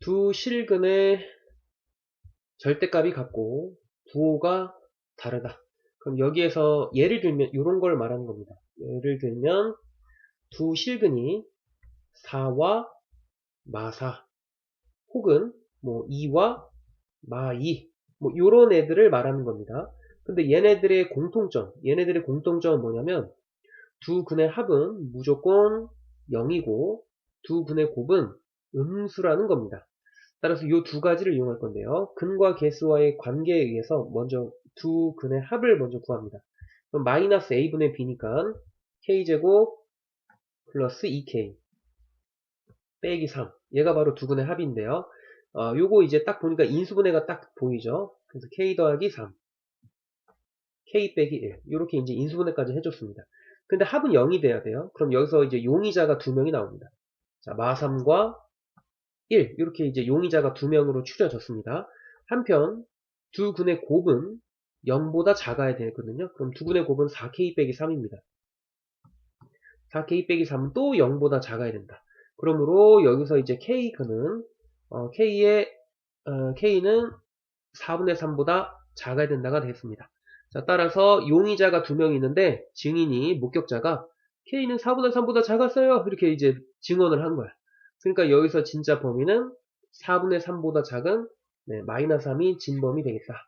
두 실근의 절대값이 같고 부호가 다르다. 그럼 여기에서 예를 들면 이런 걸 말하는 겁니다. 예를 들면 두 실근이 4와 마4 혹은 뭐 2와 마2 뭐 이런 애들을 말하는 겁니다. 근데 얘네들의 공통점, 얘네들의 공통점은 뭐냐면 두 근의 합은 무조건 0이고 두 근의 곱은 음수라는 겁니다. 따라서 이 두 가지를 이용할 건데요. 근과 개수와의 관계에 의해서 먼저 두 근의 합을 먼저 구합니다. 그럼 마이너스 a분의 b니까 k제곱 플러스 2k 빼기 3 얘가 바로 두 근의 합인데요. 어, 요거 이제 딱 보니까 인수분해가 딱 보이죠. 그래서 k 더하기 3 k 빼기 1 이렇게 이제 인수분해까지 해줬습니다. 근데 합은 0이 돼야 돼요. 그럼 여기서 이제 용의자가 두 명이 나옵니다. 자, 마3과 1 이렇게 이제 용의자가 두 명으로 추려졌습니다. 한편 두 근의 곱은 0보다 작아야 되거든요. 그럼 두 근의 곱은 4k 빼기 3입니다. 4k 빼기 3은 또 0보다 작아야 된다. 그러므로 여기서 이제 k는 어, k의 어, k는 4분의 3보다 작아야 된다가 되겠습니다. 자, 따라서 용의자가 두 명 있는데 증인이 목격자가 k는 4분의 3보다 작았어요. 이렇게 이제 증언을 한 거야. 그러니까 여기서 진짜 범위는 4분의 3보다 작은 네, 마이너스 3이 진범이 되겠다.